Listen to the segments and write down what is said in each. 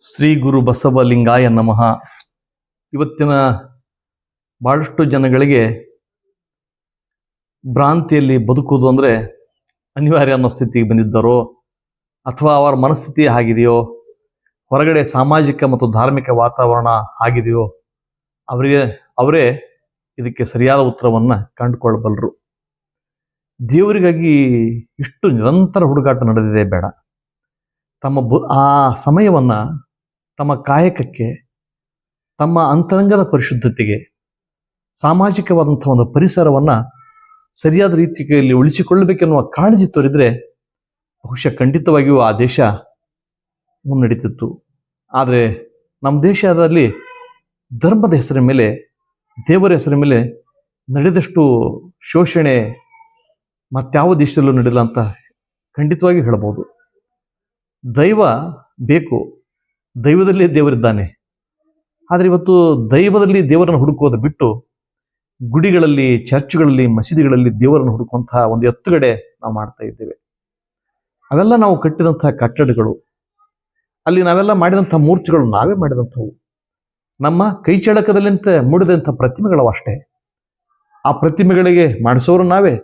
ಶ್ರೀ ಗುರು ಬಸವಲಿಂಗಾಯ ನಮಃ. ಇವತ್ತಿನ ಬಹಳಷ್ಟು ಜನಗಳಿಗೆ ಭ್ರಾಂತಿಯಲ್ಲಿ ಬದುಕುವುದು ಅಂದರೆ ಅನಿವಾರ್ಯ ಅನ್ನೋ ಸ್ಥಿತಿಗೆ ಬಂದಿದ್ದರೋ ಅಥವಾ ಅವರ ಮನಸ್ಥಿತಿ ಆಗಿದೆಯೋ ಹೊರಗಡೆ ಸಾಮಾಜಿಕ ಮತ್ತು ಧಾರ್ಮಿಕ ವಾತಾವರಣ ಆಗಿದೆಯೋ ಅವರಿಗೆ, ಅವರೇ ಇದಕ್ಕೆ ಸರಿಯಾದ ಉತ್ತರವನ್ನು ಕಂಡುಕೊಳ್ಳಬಲ್ಲರು. ದೇವರಿಗಾಗಿ ಇಷ್ಟು ನಿರಂತರ ಹುಡುಗಾಟ ನಡೆದಿದೆ ಬೇಡ. ತಮ್ಮ ಬು, ಆ ಸಮಯವನ್ನು ತಮ್ಮ ಕಾಯಕಕ್ಕೆ, ತಮ್ಮ ಅಂತರಂಗದ ಪರಿಶುದ್ಧತೆಗೆ, ಸಾಮಾಜಿಕವಾದಂಥ ಒಂದು ಪರಿಸರವನ್ನು ಸರಿಯಾದ ರೀತಿಯಲ್ಲಿ ಉಳಿಸಿಕೊಳ್ಳಬೇಕೆನ್ನುವ ಕಾಳಜಿ ತೋರಿದರೆ ಬಹುಶಃ ಖಂಡಿತವಾಗಿಯೂ ಆ ದೇಶ ಮುನ್ನಡೀತಿತ್ತು. ಆದರೆ ನಮ್ಮ ದೇಶದಲ್ಲಿ ಧರ್ಮದ ಹೆಸರಿನ ಮೇಲೆ, ದೇವರ ಹೆಸರಿನ ಮೇಲೆ ನಡೆದಷ್ಟು ಶೋಷಣೆ ಮತ್ಯಾವ ದೇಶದಲ್ಲೂ ನಡೆದಿಲ್ಲ ಅಂತ ಖಂಡಿತವಾಗಿ ಹೇಳಬಹುದು. ದೈವ ಬೇಕು ದೈವದಲ್ಲಿ ದೇವರಿದ್ದಾನೆ. ಆದರೆ ಇವತ್ತು ದೈವದಲ್ಲಿ ದೇವರನ್ನು ಹುಡುಕೋದು ಬಿಟ್ಟು ಗುಡಿಗಳಲ್ಲಿ, ಚರ್ಚ್ಗಳಲ್ಲಿ, ಮಸೀದಿಗಳಲ್ಲಿ ದೇವರನ್ನು ಹುಡುಕುವಂತಹ ಒಂದು ಎತ್ತುಗಡೆ ನಾವು ಮಾಡ್ತಾ ಇದ್ದೇವೆ. ಅವೆಲ್ಲ ನಾವು ಕಟ್ಟಿದಂತಹ ಕಟ್ಟಡಗಳು, ಅಲ್ಲಿ ನಾವೆಲ್ಲ ಮಾಡಿದಂಥ ಮೂರ್ತಿಗಳು ನಾವೇ ಮಾಡಿದಂಥವು. ನಮ್ಮ ಕೈ ಚಳಕದಲ್ಲಿಂತ ಮೂಡಿದಂಥ ಪ್ರತಿಮೆಗಳು ಅಷ್ಟೇ. ಆ ಪ್ರತಿಮೆಗಳಿಗೆ ಮಾಡಿಸೋರು ನಾವೇ,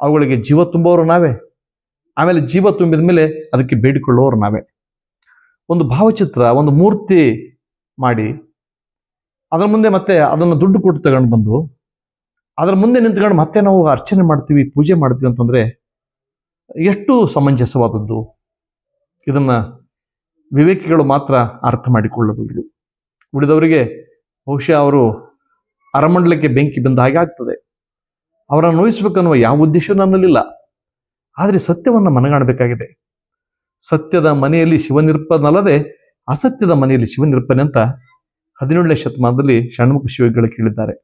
ಅವುಗಳಿಗೆ ಜೀವ ತುಂಬೋರು ನಾವೇ. ಆಮೇಲೆ ಜೀವ ತುಂಬಿದ ಮೇಲೆ ಅದಕ್ಕೆ ಬೇಡಿಕೊಳ್ಳೋರು ನಾವೇ. ಒಂದು ಭಾವಚಿತ್ರ, ಒಂದು ಮೂರ್ತಿ ಮಾಡಿ. ಅದರ ಮುಂದೆ ಮತ್ತೆ ಅದನ್ನು ದುಡ್ಡು ಕೊಟ್ಟು ತಗೊಂಡು ಬಂದು, ಅದರ ಮುಂದೆ ನಿಂತ್ಕೊಂಡು ಮತ್ತೆ ನಾವು ಅರ್ಚನೆ ಮಾಡ್ತೀವಿ, ಪೂಜೆ ಮಾಡ್ತೀವಿ ಅಂತಂದ್ರೆ ಎಷ್ಟು ಸಮಂಜಸವಾದದ್ದು. ಇದನ್ನ ವಿವೇಕಿಗಳು ಮಾತ್ರ ಅರ್ಥ ಮಾಡಿಕೊಳ್ಳಬಹುದು. ಉಳಿದವರಿಗೆ ಬಹುಶಃ ಅವರು ಅರಮಂಡಲಕ್ಕೆ ಬೆಂಕಿ ಬಂದ ಹಾಗೆ ಆಗ್ತದೆ. ಅವರನ್ನು ನೋಯಿಸ್ಬೇಕನ್ನುವ ಯಾವ ಉದ್ದೇಶ ನನ್ನಲ್ಲಿಲ್ಲ. ಆದರೆ ಸತ್ಯವನ್ನು ಮನಗಾಣಬೇಕಾಗಿದೆ. ಸತ್ಯದ ಮನೆಯಲ್ಲಿ ಶಿವನಿರ್ಪನಲ್ಲದೆ ಅಸತ್ಯದ ಮನೆಯಲ್ಲಿ ಶಿವನಿರ್ಪನೆ ಅಂತ ಹದಿನೇಳನೇ ಶತಮಾನದಲ್ಲಿ ಷಣ್ಮುಖ ಶಿವಗಳು ಕೇಳಿದ್ದಾರೆ.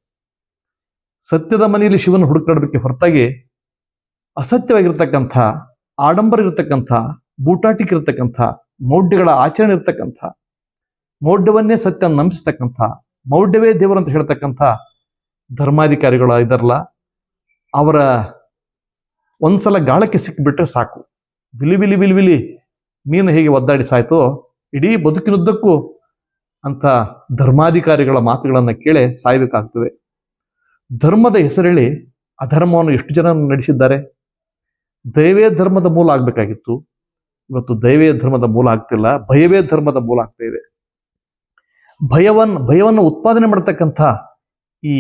ಸತ್ಯದ ಮನೆಯಲ್ಲಿ ಶಿವನ ಹುಡುಕಾಡಬೇಕೆ ಹೊರತಾಗಿ ಅಸತ್ಯವಾಗಿರ್ತಕ್ಕಂಥ, ಆಡಂಬರ ಇರತಕ್ಕಂಥ, ಬೂಟಾಟಿಕೆ ಇರತಕ್ಕಂಥ, ಮೌಢ್ಯಗಳ ಆಚರಣೆ ಇರತಕ್ಕಂಥ, ಮೌಢ್ಯವನ್ನೇ ಸತ್ಯ ನಂಬಿಸ್ತಕ್ಕಂಥ, ಮೌಢ್ಯವೇ ದೇವರು ಅಂತ ಹೇಳ್ತಕ್ಕಂಥ ಧರ್ಮಾಧಿಕಾರಿಗಳು ಇದಾರಲ್ಲ ಅವರ ಒಂದ್ಸಲ ಗಾಳಕ್ಕೆ ಸಿಕ್ಕಿಬಿಟ್ರೆ ಸಾಕು. ಬಿಲಿ ಬಿಲಿ ಬಿಲಿ ಬಿಲಿ. ಮೀನು ಹೇಗೆ ಒದ್ದಾಡಿ ಸಾಯ್ತೋ ಇಡೀ ಬದುಕಿನುದ್ದಕ್ಕೂ ಅಂತ ಧರ್ಮಾಧಿಕಾರಿಗಳ ಮಾತುಗಳನ್ನು ಕೇಳಿ ಸಾಯಬೇಕಾಗ್ತದೆ. ಧರ್ಮದ ಹೆಸರೇಳಿ ಅಧರ್ಮವನ್ನು ಎಷ್ಟು ಜನ ನಡೆಸಿದ್ದಾರೆ? ದೈವೇ ಧರ್ಮದ ಮೂಲ ಆಗಬೇಕಾಗಿತ್ತು. ಇವತ್ತು ದೈವೇ ಧರ್ಮದ ಮೂಲ ಆಗ್ತಿಲ್ಲ, ಭಯವೇ ಧರ್ಮದ ಮೂಲ ಆಗ್ತಾ ಇದೆ. ಭಯವನ್ನ ಭಯವನ್ನು ಉತ್ಪಾದನೆ ಮಾಡತಕ್ಕಂಥ ಈ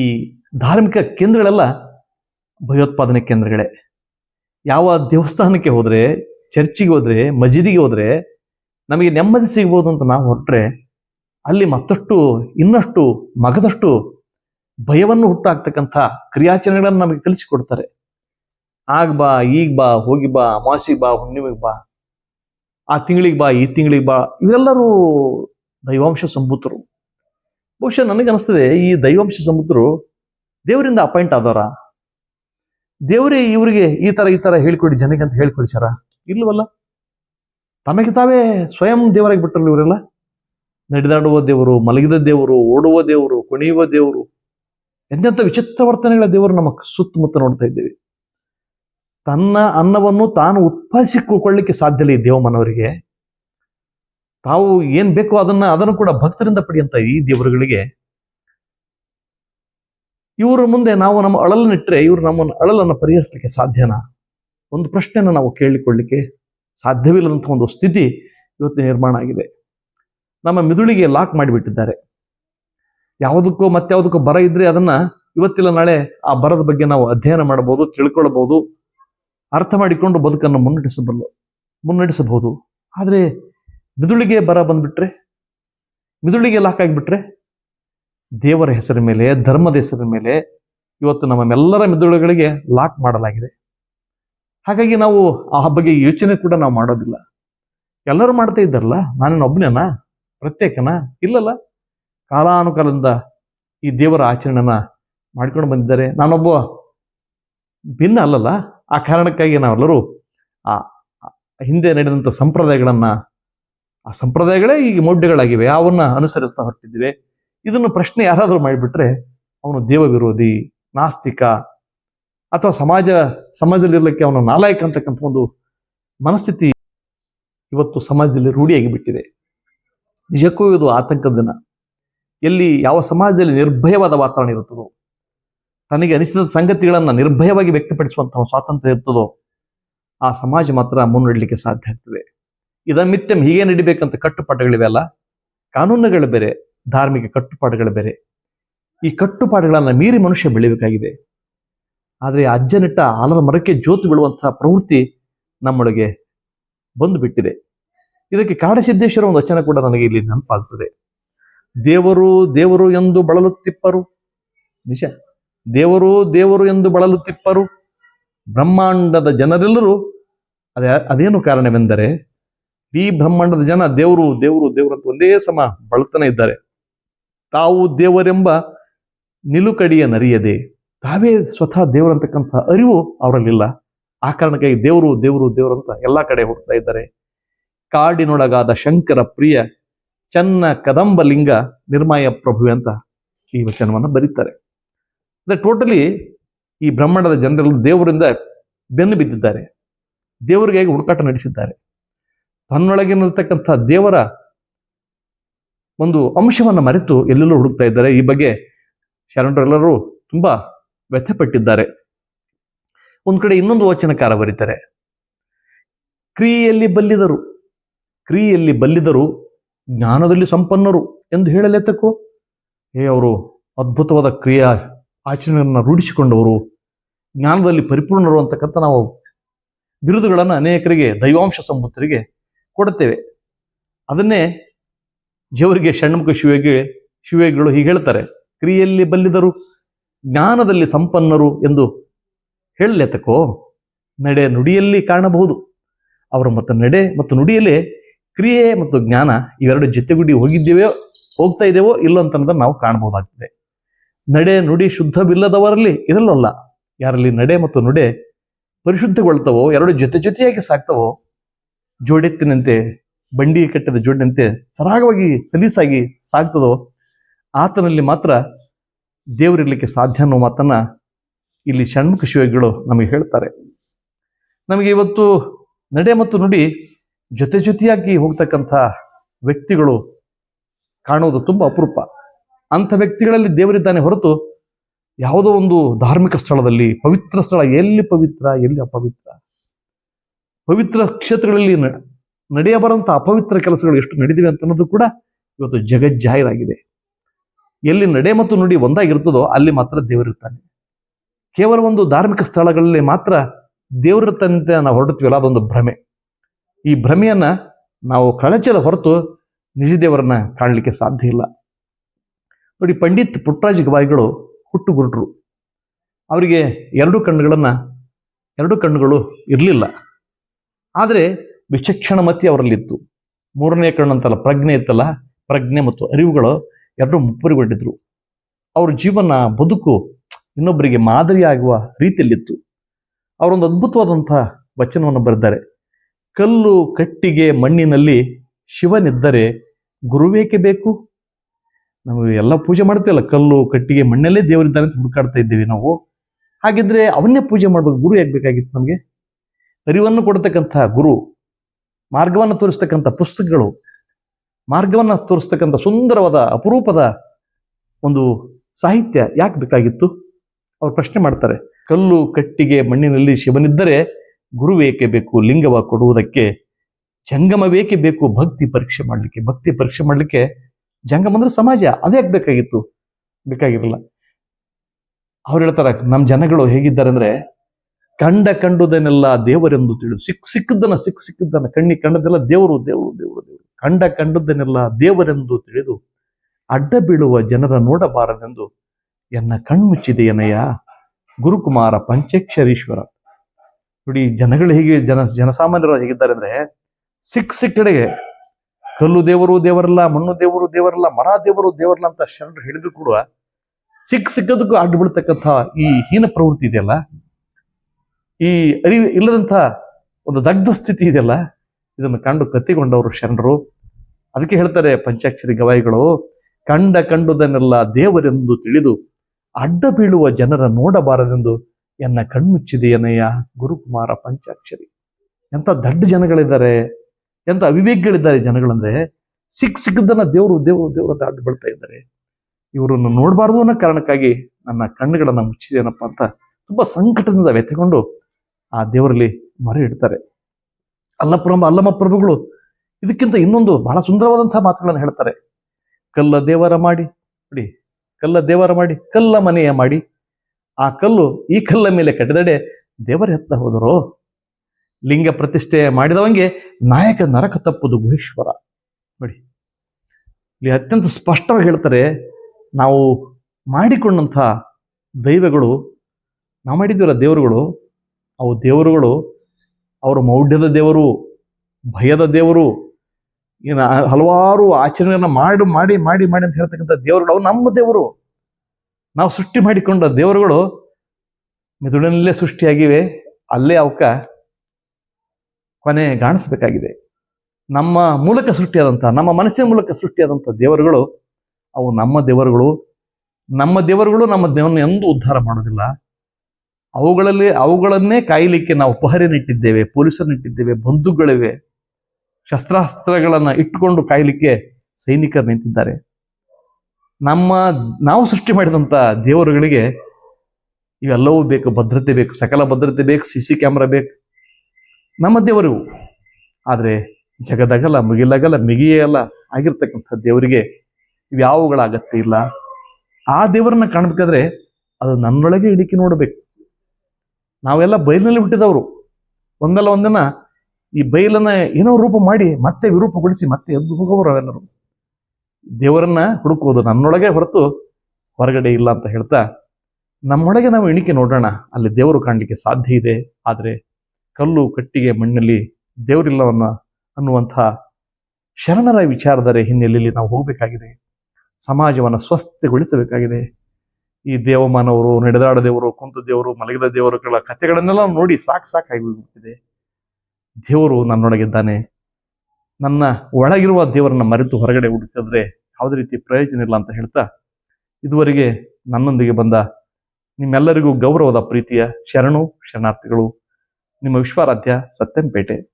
ಧಾರ್ಮಿಕ ಕೇಂದ್ರಗಳೆಲ್ಲ ಭಯೋತ್ಪಾದನೆ ಕೇಂದ್ರಗಳೇ. ಯಾವ ದೇವಸ್ಥಾನಕ್ಕೆ ಹೋದ್ರೆ ಚರ್ಚಿಗೆ ಹೋದ್ರೆ ಮಜೀದಿಗೆ ಹೋದ್ರೆ ನಮಗೆ ನೆಮ್ಮದಿ ಸಿಗ್ಬೋದು ಅಂತ ನಾವು ಹೊರಟ್ರೆ ಅಲ್ಲಿ ಮತ್ತಷ್ಟು, ಇನ್ನಷ್ಟು ಮಗದಷ್ಟು ಭಯವನ್ನು ಹುಟ್ಟಾಕ್ತಕ್ಕಂಥ ಕ್ರಿಯಾಚರಣೆಗಳನ್ನು ನಮಗೆ ಕಲಿಸಿಕೊಡ್ತಾರೆ. ಆಗ ಬಾ, ಈಗ ಬಾ, ಹೋಗಿ ಬಾ, ಅಮಾಸಿಗೆ ಬಾ, ಹುಣ್ಣಿಮೆಗೆ ಬಾ, ಆ ತಿಂಗಳಿಗೆ ಬಾ, ಈ ತಿಂಗಳಿಗೆ ಬಾ ಇವರೆಲ್ಲರೂ ದೈವಾಂಶ ಸಂಭೂತರು. ಬಹುಶಃ ನನಗೆ ಅನಿಸ್ತದೆ ಈ ದೈವಾಂಶ ಸಂಭೂತರು ದೇವರಿಂದ ಅಪಾಯಿಂಟ್ ಆದವರ? ದೇವರೇ ಇವರಿಗೆ ಈ ತರ ಈ ತರ ಹೇಳ್ಕೊಡಿ, ಜನಕ್ಕೆ ಅಂತ ಹೇಳ್ಕೊಳ್ಸಾರ ಇಲ್ವಲ್ಲ ತಮಗೆ ತಾವೇ ಸ್ವಯಂ ದೇವರಾಗಿ ಬಿಟ್ಟರು ಇವರೆಲ್ಲ? ನಡೆದಾಡುವ ದೇವರು, ಮಲಗಿದ ದೇವರು, ಓಡುವ ದೇವರು, ಕುಣಿಯುವ ದೇವರು, ಎಂತೆಂಥ ವಿಚಿತ್ರ ವರ್ತನೆಗಳ ದೇವರು ನಮ್ಮ ಸುತ್ತಮುತ್ತ ನೋಡ್ತಾ ಇದ್ದೇವೆ. ತನ್ನ ಅನ್ನವನ್ನು ತಾನು ಉತ್ಪಾದಿಸಿಕೊಳ್ಳಿಕ್ಕೆ ಸಾಧ್ಯ ಇಲ್ಲ ಈ ದೇವಮನವರಿಗೆ ತಾವು ಏನ್ ಬೇಕೋ ಅದನ್ನ, ಅದನ್ನು ಕೂಡ ಭಕ್ತರಿಂದ ಪಡೆಯಂತ ಈ ದೇವರುಗಳಿಗೆ. ಇವರ ಮುಂದೆ ನಾವು ನಮ್ಮ ಅಳಲನ್ನಿಟ್ಟರೆ ಇವರು ನಮ್ಮನ್ನು ಅಳಲನ್ನು ಪರಿಹರಿಸಲಿಕ್ಕೆ ಸಾಧ್ಯನಾ? ಒಂದು ಪ್ರಶ್ನೆಯನ್ನು ನಾವು ಕೇಳಿಕೊಳ್ಳಿಕ್ಕೆ ಸಾಧ್ಯವಿಲ್ಲದಂಥ ಒಂದು ಸ್ಥಿತಿ ಇವತ್ತು ನಿರ್ಮಾಣ ಆಗಿದೆ. ನಮ್ಮ ಮಿದುಳಿಗೆ ಲಾಕ್ ಮಾಡಿಬಿಟ್ಟಿದ್ದಾರೆ. ಯಾವುದಕ್ಕೋ ಮತ್ಯಾವುದಕ್ಕೋ ಬರ ಇದ್ರೆ ಅದನ್ನ ಇವತ್ತಿಲ್ಲ ನಾಳೆ ಆ ಬರದ ಬಗ್ಗೆ ನಾವು ಅಧ್ಯಯನ ಮಾಡಬಹುದು, ತಿಳ್ಕೊಳ್ಬಹುದು, ಅರ್ಥ ಮಾಡಿಕೊಂಡು ಬದುಕನ್ನು ಮುನ್ನಡೆಸಬಲ್ಲ, ಮುನ್ನಡೆಸಬಹುದು. ಆದರೆ ಮಿದುಳಿಗೆ ಬರ ಬಂದ್ಬಿಟ್ರೆ, ಮಿದುಳಿಗೆ ಲಾಕ್ ಆಗಿಬಿಟ್ರೆ ದೇವರ ಹೆಸರ ಮೇಲೆ, ಧರ್ಮದ ಹೆಸರಿನ ಮೇಲೆ ಇವತ್ತು ನಮ್ಮೆಲ್ಲರ ಮಿದುಳುಗಳಿಗೆ ಲಾಕ್ ಮಾಡಲಾಗಿದೆ. ಹಾಗಾಗಿ ನಾವು ಆ ಬಗ್ಗೆ ಯೋಚನೆ ಕೂಡ ನಾವು ಮಾಡೋದಿಲ್ಲ. ಎಲ್ಲರೂ ಮಾಡ್ತಾ ಇದ್ದಾರಲ್ಲ? ನಾನೇನು ಒಬ್ಬನೇನಾ ಪ್ರತ್ಯೇಕನ? ಇಲ್ಲಲ್ಲ? ಕಾಲಾನುಕಾಲದಿಂದ ಈ ದೇವರ ಆಚರಣೆನ ಮಾಡ್ಕೊಂಡು ಬಂದಿದ್ದಾರೆ. ನಾನೊಬ್ಬ ಭಿನ್ನ ಅಲ್ಲಲ್ಲ? ಆ ಕಾರಣಕ್ಕಾಗಿ ನಾವೆಲ್ಲರೂ ಆ ಹಿಂದೆ ನಡೆದಂಥ ಸಂಪ್ರದಾಯಗಳನ್ನ, ಆ ಸಂಪ್ರದಾಯಗಳೇ ಈಗ ಮೌಢ್ಯಗಳಾಗಿವೆ. ಅವನ್ನು ಅನುಸರಿಸ್ತಾ ಹೊರಟಿದ್ದೀವಿ. ಇದನ್ನು ಪ್ರಶ್ನೆ ಯಾರಾದರೂ ಮಾಡಿಬಿಟ್ರೆ ಅವನು ದೇವ ವಿರೋಧಿ ನಾಸ್ತಿಕ ಅಥವಾ ಸಮಾಜ, ಸಮಾಜದಲ್ಲಿರ್ಲಿಕ್ಕೆ ಅವನು ನಾಲಾಯಕ ಅಂತಕ್ಕಂಥ ಒಂದು ಮನಸ್ಥಿತಿ ಇವತ್ತು ಸಮಾಜದಲ್ಲಿ ರೂಢಿಯಾಗಿ ಬಿಟ್ಟಿದೆ. ನಿಜಕ್ಕೂ ಇದು ಆತಂಕದ ದಿನ. ಎಲ್ಲಿ ಯಾವ ಸಮಾಜದಲ್ಲಿ ನಿರ್ಭಯವಾದ ವಾತಾವರಣ ಇರುತ್ತದೋ, ತನಗೆ ಅನಿಸಿದ ಸಂಗತಿಗಳನ್ನು ನಿರ್ಭಯವಾಗಿ ವ್ಯಕ್ತಪಡಿಸುವಂತಹ ಸ್ವಾತಂತ್ರ್ಯ ಇರ್ತದೋ, ಆ ಸಮಾಜ ಮಾತ್ರ ಮುನ್ನಡಲಿಕ್ಕೆ ಸಾಧ್ಯ ಆಗ್ತದೆ. ಇದಮಿತ್ಯಂ ಹೀಗೆ ನಡಿಬೇಕಂತ ಕಟ್ಟುಪಾಡುಗಳಿವೆ ಅಲ್ಲ, ಕಾನೂನುಗಳು ಬೇರೆ, ಧಾರ್ಮಿಕ ಕಟ್ಟುಪಾಡುಗಳು ಬೇರೆ. ಈ ಕಟ್ಟುಪಾಡುಗಳನ್ನು ಮೀರಿ ಮನುಷ್ಯ ಬೆಳಿಬೇಕಾಗಿದೆ. ಆದರೆ ಅಜ್ಜನಿಟ್ಟ ಆಲದ ಮರಕ್ಕೆ ಜ್ಯೋತಿ ಬೀಳುವಂತಹ ಪ್ರವೃತ್ತಿ ನಮ್ಮೊಳಗೆ ಬಂದು ಬಿಟ್ಟಿದೆ ಇದಕ್ಕೆ ಕಾಡಸಿದ್ದೇಶ್ವರ ಒಂದು ವಚನ ಕೂಡ ನನಗೆ ಇಲ್ಲಿ ನೆನಪಾಗ್ತದೆ. ದೇವರು ದೇವರು ಎಂದು ಬಳಲುತ್ತಿಪ್ಪರು. ನಿಜ. ದೇವರು ದೇವರು ಎಂದು ಬಳಲುತ್ತಿಪ್ಪರು. ಬ್ರಹ್ಮಾಂಡದ ಜನರೆಲ್ಲರೂ ಅದೇ ಅದೇನು ಕಾರಣವೆಂದರೆ ಈ ಬ್ರಹ್ಮಾಂಡದ ಜನ ದೇವರು ದೇವರು ದೇವರು ಅಂತ ಒಂದೇ ಸಮ ಬಳತಾನೆ ಇದ್ದಾರೆ. ತಾವು ದೇವರೆಂಬ ನಿಲುಕಡಿಯ ನರಿಯದೆ. ತಾವೇ ಸ್ವತಃ ದೇವರಂತಕ್ಕಂಥ ಅರಿವು ಅವರಲ್ಲಿಲ್ಲ. ಆ ಕಾರಣಕ್ಕಾಗಿ ದೇವರು ದೇವರು ದೇವರು ಅಂತ ಎಲ್ಲ ಕಡೆ ಹೋಗ್ತಾ ಇದ್ದಾರೆ. ಕಾಡಿನೊಳಗಾದ ಶಂಕರ ಪ್ರಿಯ ಚನ್ನ ಕದಂಬ ಲಿಂಗ ನಿರ್ಮಾಯ ಪ್ರಭುವೆ ಅಂತ ಈ ವಚನವನ್ನು ಬರೀತಾರೆ. ಅಂದರೆ ಟೋಟಲಿ ಈ ಬ್ರಹ್ಮಾಂಡದ ಜನರೆಲ್ಲ ದೇವರಿಂದ ಬೆನ್ನು ಬಿದ್ದಿದ್ದಾರೆ. ದೇವರಿಗಾಗಿ ಹುಡುಕಾಟ ನಡೆಸಿದ್ದಾರೆ. ತನ್ನೊಳಗಿನಿರ್ತಕ್ಕಂಥ ದೇವರ ಒಂದು ಅಂಶವನ್ನು ಮರೆತು ಎಲ್ಲೆಲ್ಲೂ ಹುಡುಕ್ತಾ ಇದ್ದಾರೆ. ಈ ಬಗ್ಗೆ ಶರಣರೆಲ್ಲರೂ ತುಂಬಾ ವ್ಯಥೆಪಟ್ಟಿದ್ದಾರೆ ಒಂದು ಕಡೆ ಇನ್ನೊಂದು ವಚನಕಾರ ಬರೀತಾರೆ. ಕ್ರಿಯೆಯಲ್ಲಿ ಬಲ್ಲಿದರು. ಕ್ರಿಯೆಯಲ್ಲಿ ಬಲ್ಲಿದರು ಜ್ಞಾನದಲ್ಲಿ ಸಂಪನ್ನರು ಎಂದು ಹೇಳಲೆತ್ತಕ್ಕೋ ಏ ಅವರು, ಅದ್ಭುತವಾದ ಕ್ರಿಯಾ ಆಚರಣೆಯನ್ನು ರೂಢಿಸಿಕೊಂಡವರು, ಜ್ಞಾನದಲ್ಲಿ ಪರಿಪೂರ್ಣರು ಅಂತಕ್ಕಂಥ ನಾವು ಬಿರುದುಗಳನ್ನು ಅನೇಕರಿಗೆ, ದೈವಾಂಶ ಸಂಬಂಧರಿಗೆ ಕೊಡುತ್ತೇವೆ. ಅದನ್ನೇ ಜೀವರಿಗೆ, ಷಣ್ಮುಖ ಶಿವಗೆ ಶಿವೇಗಿಗಳು ಹೀಗೆ ಹೇಳ್ತಾರೆ. ಕ್ರಿಯೆಯಲ್ಲಿ ಬಲ್ಲಿದರು. ಜ್ಞಾನದಲ್ಲಿ ಸಂಪನ್ನರು ಎಂದು ಹೇಳಲೆತಕೋ, ನಡೆ ನುಡಿಯಲ್ಲಿ ಕಾಣಬಹುದು. ಅವರ ಮತ್ತು ನಡೆ ಮತ್ತು ನುಡಿಯಲ್ಲಿ ಕ್ರಿಯೆ ಮತ್ತು ಜ್ಞಾನ ಇವೆರಡು ಜೊತೆಗುಡಿ ಹೋಗಿದ್ದೇವೆಯೋ, ಹೋಗ್ತಾ ಇದ್ದೇವೋ ಇಲ್ಲ ಅಂತ ಅನ್ನೋದನ್ನ ನಾವು ಕಾಣಬಹುದಾಗಿದೆ ನಡೆ ನುಡಿ ಶುದ್ಧವಿಲ್ಲದವರಲ್ಲಿ ಇರಲ್ಲ ಯಾರಲ್ಲಿ ನಡೆ ಮತ್ತು ನುಡೆ ಪರಿಶುದ್ಧಗೊಳ್ತವೋ, ಎರಡು ಜೊತೆ ಜೊತೆಯಾಗಿ ಸಾಕ್ತವೋ, ಜೋಡೆತ್ತಿನಂತೆ, ಬಂಡಿ ಕಟ್ಟದ ಜೋಡಿನಂತೆ ಸರಾಗವಾಗಿ ಸಲೀಸಾಗಿ ಸಾಗ್ತದೋ ಆತನಲ್ಲಿ ಮಾತ್ರ ದೇವರಿರ್ಲಿಕ್ಕೆ ಸಾಧ್ಯ ಅನ್ನೋ ಮಾತನ್ನ ಇಲ್ಲಿ ಷಣ್ಮುಖ ಶಿವಗಳು ನಮಗೆ ಹೇಳ್ತಾರೆ. ನಮಗೆ ಇವತ್ತು ನಡೆ ಮತ್ತು ನುಡಿ ಜೊತೆ ಜೊತೆಯಾಗಿ ಹೋಗ್ತಕ್ಕಂಥ ವ್ಯಕ್ತಿಗಳು ಕಾಣುವುದು ತುಂಬ ಅಪರೂಪ. ಅಂಥ ವ್ಯಕ್ತಿಗಳಲ್ಲಿ ದೇವರಿದ್ದಾನೆ ಹೊರತು ಯಾವುದೋ ಒಂದು ಧಾರ್ಮಿಕ ಸ್ಥಳದಲ್ಲಿ, ಪವಿತ್ರ ಸ್ಥಳ ಎಲ್ಲಿ ಪವಿತ್ರ, ಎಲ್ಲಿ ಅಪವಿತ್ರ? ಪವಿತ್ರ ಕ್ಷೇತ್ರಗಳಲ್ಲಿ ನಡೆಯಬರಂಥ ಅಪವಿತ್ರ ಕೆಲಸಗಳು ಎಷ್ಟು ನಡೆದಿವೆ ಅಂತ ಅನ್ನೋದು ಕೂಡ ಇವತ್ತು ಜಗಜ್ಜಾಹಿರಾಗಿದೆ. ಎಲ್ಲಿ ನಡೆ ಮತ್ತು ನುಡಿ ಒಂದಾಗಿರ್ತದೋ ಅಲ್ಲಿ ಮಾತ್ರ ದೇವರಿರ್ತಾನೆ ಕೇವಲ ಒಂದು ಧಾರ್ಮಿಕ ಸ್ಥಳಗಳಲ್ಲಿ ಮಾತ್ರ ದೇವರಿರ್ತಾನೆ ಅಂತ ನಾವು ಹೊರಡುತ್ತೀವಲ್ಲ ಅದೊಂದು ಭ್ರಮೆ. ಈ ಭ್ರಮೆಯನ್ನು ನಾವು ಕಳಚದ ಹೊರತು ನಿಜ ದೇವರನ್ನ ಕಾಣಲಿಕ್ಕೆ ಸಾಧ್ಯ ಇಲ್ಲ. ನೋಡಿ, ಪಂಡಿತ್ ಪುಟ್ಟರಾಜ ಗವಾಯಿಗಳು ಹುಟ್ಟು ಗುರುಟರು ಅವರಿಗೆ ಎರಡು ಕಣ್ಣುಗಳನ್ನು, ಎರಡು ಕಣ್ಣುಗಳು ಇರಲಿಲ್ಲ. ಆದರೆ ವಿಚಕ್ಷಣ ಮತಿ ಅವರಲ್ಲಿತ್ತು. ಮೂರನೇ ಕಣ್ಣಂತಲ್ಲ, ಪ್ರಜ್ಞೆ ಇತ್ತಲ್ಲ, ಪ್ರಜ್ಞೆ ಮತ್ತು ಅರಿವುಗಳು ಎರಡು ಮುಪ್ಪರಿಗೊಂಡಿದ್ರು ಅವ್ರ ಜೀವನ ಬದುಕು ಇನ್ನೊಬ್ಬರಿಗೆ ಮಾದರಿಯಾಗುವ ರೀತಿಯಲ್ಲಿತ್ತು. ಅವರೊಂದು ಅದ್ಭುತವಾದಂಥ ವಚನವನ್ನು ಬರೆದಾರೆ ಕಲ್ಲು ಕಟ್ಟಿಗೆ ಮಣ್ಣಿನಲ್ಲಿ ಶಿವನಿದ್ದರೆ ಗುರುವೇಕೆ ಬೇಕು? ನಾವು ಎಲ್ಲ ಪೂಜೆ ಮಾಡ್ತೀವಲ್ಲ, ಕಲ್ಲು ಕಟ್ಟಿಗೆ ಮಣ್ಣಲ್ಲೇ ದೇವರಿದ್ದಾನೆ ಅಂತ ಹುಡುಕಾಡ್ತಾ ಇದ್ದೀವಿ ನಾವು. ಹಾಗಿದ್ರೆ ಅವನ್ನೇ ಪೂಜೆ ಮಾಡ್ಬೇಕು, ಗುರು ಯಾಕೆ ಬೇಕಾಗಿತ್ತು ನಮಗೆ? ಅರಿವನ್ನು ಕೊಡ್ತಕ್ಕಂಥ ಗುರು, ಮಾರ್ಗವನ್ನು ತೋರಿಸ್ತಕ್ಕಂಥ ಪುಸ್ತಕಗಳು ಮಾರ್ಗವನ್ನು ತೋರಿಸ್ತಕ್ಕಂಥ ಸುಂದರವಾದ, ಅಪರೂಪದ ಒಂದು ಸಾಹಿತ್ಯ ಯಾಕೆ ಬೇಕಾಗಿತ್ತು? ಅವ್ರು ಪ್ರಶ್ನೆ ಮಾಡ್ತಾರೆ. ಕಲ್ಲು ಕಟ್ಟಿಗೆ ಮಣ್ಣಿನಲ್ಲಿ ಶಿವನಿದ್ದರೆ ಗುರುವೇಕೆ ಬೇಕು? ಲಿಂಗವ ಕೊಡುವುದಕ್ಕೆ ಜಂಗಮ ಬೇಕೇ ಬೇಕು? ಭಕ್ತಿ ಪರೀಕ್ಷೆ ಮಾಡಲಿಕ್ಕೆ. ಭಕ್ತಿ ಪರೀಕ್ಷೆ ಮಾಡಲಿಕ್ಕೆ ಜಂಗಮ ಅಂದ್ರೆ ಸಮಾಜ. ಅದೇ ಯಾಕೆ ಬೇಕಾಗಿತ್ತು? ಬೇಕಾಗಿರಲಿಲ್ಲ ಅವ್ರು ಹೇಳ್ತಾರೆ ನಮ್ಮ ಜನಗಳು ಹೇಗಿದ್ದಾರೆ ಅಂದ್ರೆ ಕಂಡ ಕಂಡುದನ್ನೆಲ್ಲ ದೇವರೆಂದು ತಿಳಿದು, ಸಿಕ್ ಸಿಕ್ಕದನ್ನ ಸಿಕ್ ಸಿಕ್ಕದ್ದನ್ನ ಕಣ್ಣಿ ಕಂಡದೆಲ್ಲ ದೇವರು ದೇವರು ದೇವರು ದೇವರು. ಕಂಡ ಕಂಡದ್ದನ್ನೆಲ್ಲ ದೇವರೆಂದು ತಿಳಿದು, ಅಡ್ಡ ಬೀಳುವ ಜನರ ನೋಡಬಾರದೆಂದು ಎನ್ನ ಕಣ್ಮುಚ್ಚಿದೆಯನಯ್ಯ ಗುರುಕುಮಾರ ಪಂಚಕ್ಷರೀಶ್ವರ. ನೋಡಿ, ಜನಗಳು ಹೇಗೆ ಜನ, ಜನಸಾಮಾನ್ಯರು ಹೇಗಿದ್ದಾರೆ ಅಂದ್ರೆ, ಸಿಕ್ ಸಿಕ್ಕಡೆಗೆ ಕಲ್ಲು ದೇವರು ದೇವರಲ್ಲ, ಮಣ್ಣು ದೇವರು ದೇವರಲ್ಲ, ಮರ ದೇವರು ದೇವರಲ್ಲ ಅಂತ ಶರಣರು ಹೇಳಿದ್ರು ಕೂಡ, ಸಿಕ್ ಸಿಕ್ಕದಕ್ಕೂ ಅಡ್ಡ ಬೀಳ್ತಕ್ಕಂಥ ಈ ಹೀನ ಪ್ರವೃತ್ತಿ ಇದೆಯಲ್ಲ? ಈ ಅರಿವು ಇಲ್ಲದಂಥ ಒಂದು ದಗ್ಧ ಸ್ಥಿತಿ ಇದೆಯಲ್ಲ, ಇದನ್ನು ಕಂಡು ಕತ್ತಿಕೊಂಡವರು ಶರಣರು. ಅದಕ್ಕೆ ಹೇಳ್ತಾರೆ ಪಂಚಾಕ್ಷರಿ ಗವಾಯಿಗಳು, ಕಂಡ ಕಂಡುದನ್ನೆಲ್ಲ ದೇವರೆಂದು ತಿಳಿದು ಅಡ್ಡ ಬೀಳುವ ಜನರ ನೋಡಬಾರದೆಂದು ಎನ್ನ ಕಣ್ಮುಚ್ಚಿದೆಯನಯ್ಯ ಗುರುಕುಮಾರ ಪಂಚಾಕ್ಷರಿ. ಎಂತ ದಡ್ಡ ಜನಗಳಿದ್ದಾರೆ ಎಂತ ಅವಿವೇಕಗಳಿದ್ದಾರೆ ಜನಗಳಂದ್ರೆ, ಸಿಕ್ ಸಿಕ್ಕದನ್ನ ದೇವರು ದೇವರು, ದೇವರ ಅಡ್ಡ ಬೀಳ್ತಾ ಇದ್ದಾರೆ. ಇವರನ್ನು ನೋಡಬಾರ್ದು ಅನ್ನೋ ಕಾರಣಕ್ಕಾಗಿ ನನ್ನ ಕಣ್ಣುಗಳನ್ನ ಮುಚ್ಚಿದೇನಪ್ಪ ಅಂತ ತುಂಬಾ ಸಂಕಟದಿಂದ ವ್ಯಥೆಗೊಂಡು ಆ ದೇವರಲ್ಲಿ ಮರೆ ಇಡ್ತಾರೆ. ಅಲ್ಲಪ್ರಭ ಅಲ್ಲಮ್ಮ ಪ್ರಭುಗಳು ಇದಕ್ಕಿಂತ ಇನ್ನೊಂದು ಬಹಳ ಸುಂದರವಾದಂತಹ ಮಾತುಗಳನ್ನು ಹೇಳ್ತಾರೆ. ಕಲ್ಲ ದೇವರ ಮಾಡಿ, ನೋಡಿ, ಕಲ್ಲ ದೇವರ ಮಾಡಿ, ಕಲ್ಲ ಮನೆಯ ಮಾಡಿ, ಆ ಕಲ್ಲು ಈ ಕಲ್ಲ ಮೇಲೆ ಕಟ್ಟಿದಡೆ ದೇವರ ಎತ್ತ ಹೋದರು? ಲಿಂಗ ಪ್ರತಿಷ್ಠೆ ಮಾಡಿದವಂಗೆ ನಾಯಕ ನರಕ ತಪ್ಪುದು ಗುಹೇಶ್ವರ. ನೋಡಿ, ಇಲ್ಲಿ ಅತ್ಯಂತ ಸ್ಪಷ್ಟವಾಗಿ ಹೇಳ್ತಾರೆ, ನಾವು ಮಾಡಿಕೊಂಡಂಥ ದೈವಗಳು, ನಾವು ಮಾಡಿದ್ದೀವಲ್ಲ ದೇವರುಗಳು ಅವು ದೇವರುಗಳು, ಅವರು ಮೌಢ್ಯದ ದೇವರು, ಭಯದ ದೇವರು, ಏನು ಹಲವಾರು ಆಚರಣೆಯನ್ನು ಮಾಡಿ ಮಾಡಿ ಮಾಡಿ ಮಾಡಿ ಅಂತ ಹೇಳ್ತಕ್ಕಂಥ ದೇವರುಗಳು ಅವು ನಮ್ಮ ದೇವರು. ನಾವು ಸೃಷ್ಟಿ ಮಾಡಿಕೊಂಡ ದೇವರುಗಳು ಮಿದುಳಿನಲ್ಲೇ ಸೃಷ್ಟಿಯಾಗಿವೆ, ಅಲ್ಲೇ ಅವಕ್ಕ ಕೊನೆ ಕಾಣಿಸ್ಬೇಕಾಗಿದೆ. ನಮ್ಮ ಮೂಲಕ ಸೃಷ್ಟಿಯಾದಂಥ, ನಮ್ಮ ಮನಸ್ಸಿನ ಮೂಲಕ ಸೃಷ್ಟಿಯಾದಂಥ ದೇವರುಗಳು ಅವು ನಮ್ಮ ದೇವರುಗಳು. ನಮ್ಮ ದೇವರುಗಳು ನಮ್ಮ ದೇವರನ್ನು ಎಂದೂ ಉದ್ಧಾರ ಮಾಡೋದಿಲ್ಲ. ಅವುಗಳಲ್ಲಿ ಅವುಗಳನ್ನೇ ಕಾಯಲಿಕ್ಕೆ ನಾವು ಪಹರಿನಿಟ್ಟಿದ್ದೇವೆ ಪೊಲೀಸರನ್ನಿಟ್ಟಿದ್ದೇವೆ ಬಂಧುಗಳಿವೆ. ಶಸ್ತ್ರಾಸ್ತ್ರಗಳನ್ನು ಇಟ್ಟುಕೊಂಡು ಕಾಯಲಿಕ್ಕೆ ಸೈನಿಕರು ನಿಂತಿದ್ದಾರೆ. ನಮ್ಮ, ನಾವು ಸೃಷ್ಟಿ ಮಾಡಿದಂಥ ದೇವರುಗಳಿಗೆ ಇವೆಲ್ಲವೂ ಬೇಕು, ಭದ್ರತೆ ಬೇಕು, ಸಕಲ ಭದ್ರತೆ ಬೇಕು, ಸಿ ಸಿ ಕ್ಯಾಮ್ರಾ ಬೇಕು. ನಮ್ಮ ದೇವರು. ಆದರೆ ಜಗದಗಲ, ಮುಗಿಲಗಲ ಮಿಗಿಯಲ್ಲ ಆಗಿರ್ತಕ್ಕಂಥ ದೇವರಿಗೆ ಇವ್ಯಾವುಗಳ ಅಗತ್ಯ ಇಲ್ಲ. ಆ ದೇವರನ್ನ ಕಾಣಬೇಕಾದ್ರೆ ಅದು ನನ್ನೊಳಗೆ ಇಳಿಕೆ ನೋಡಬೇಕು. ನಾವೆಲ್ಲ ಬಯಲಿನಲ್ಲಿ ಹುಟ್ಟಿದವರು. ಒಂದಲ್ಲ ಒಂದಿನ ಈ ಬಯಲನ್ನ ಏನೋ ರೂಪ ಮಾಡಿ ಮತ್ತೆ ವಿರೂಪಗೊಳಿಸಿ ಮತ್ತೆ ಎದ್ದು ಹೋಗೋರು ಅವೆಲ್ಲರೂ ದೇವರನ್ನ ಹುಡುಕುವುದು ನನ್ನೊಳಗೆ ಹೊರತು ಹೊರಗಡೆ ಇಲ್ಲ ಅಂತ ಹೇಳ್ತಾ ನಮ್ಮೊಳಗೆ ನಾವು ಎಣಿಕೆ ನೋಡೋಣ. ಅಲ್ಲಿ ದೇವರು ಕಾಣಲಿಕ್ಕೆ ಸಾಧ್ಯ ಇದೆ. ಆದರೆ ಕಲ್ಲು, ಕಟ್ಟಿಗೆ, ಮಣ್ಣಲ್ಲಿ ದೇವರಿಲ್ಲವನ್ನ ಅನ್ನುವಂಥ ಶರಣರ ವಿಚಾರದರೆ ಹಿನ್ನೆಲೆಯಲ್ಲಿ ನಾವು ಹೋಗಬೇಕಾಗಿದೆ. ಸಮಾಜವನ್ನು ಸ್ವಸ್ಥಗೊಳಿಸಬೇಕಾಗಿದೆ. ಈ ದೇವಮಾನವರು, ನಡೆದಾಡ ದೇವರು, ಕುಂತ ದೇವರು, ಮಲಗಿದ ದೇವರುಗಳ ಕಥೆಗಳನ್ನೆಲ್ಲ ನೋಡಿ ಸಾಕು ಸಾಕಾಗಿ ಹೋಗ್ಬಿಟ್ಟಿದೆ ದೇವರು ನನ್ನೊಳಗಿದ್ದಾನೆ. ನನ್ನ ಒಳಗಿರುವ ದೇವರನ್ನ ಮರೆತು ಹೊರಗಡೆ ಹುಡುಕಿದ್ರೆ ಯಾವುದೇ ರೀತಿ ಪ್ರಯೋಜನ ಇಲ್ಲ ಅಂತ ಹೇಳ್ತಾ ಇದುವರೆಗೆ ನನ್ನೊಂದಿಗೆ ಬಂದ ನಿಮ್ಮೆಲ್ಲರಿಗೂ ಗೌರವದ ಪ್ರೀತಿಯ ಶರಣು, ಶರಣಾರ್ಥಿಗಳು. ನಿಮ್ಮ ವಿಶ್ವಾರಾಧ್ಯ ಸತ್ಯಂಪೇಟೆ.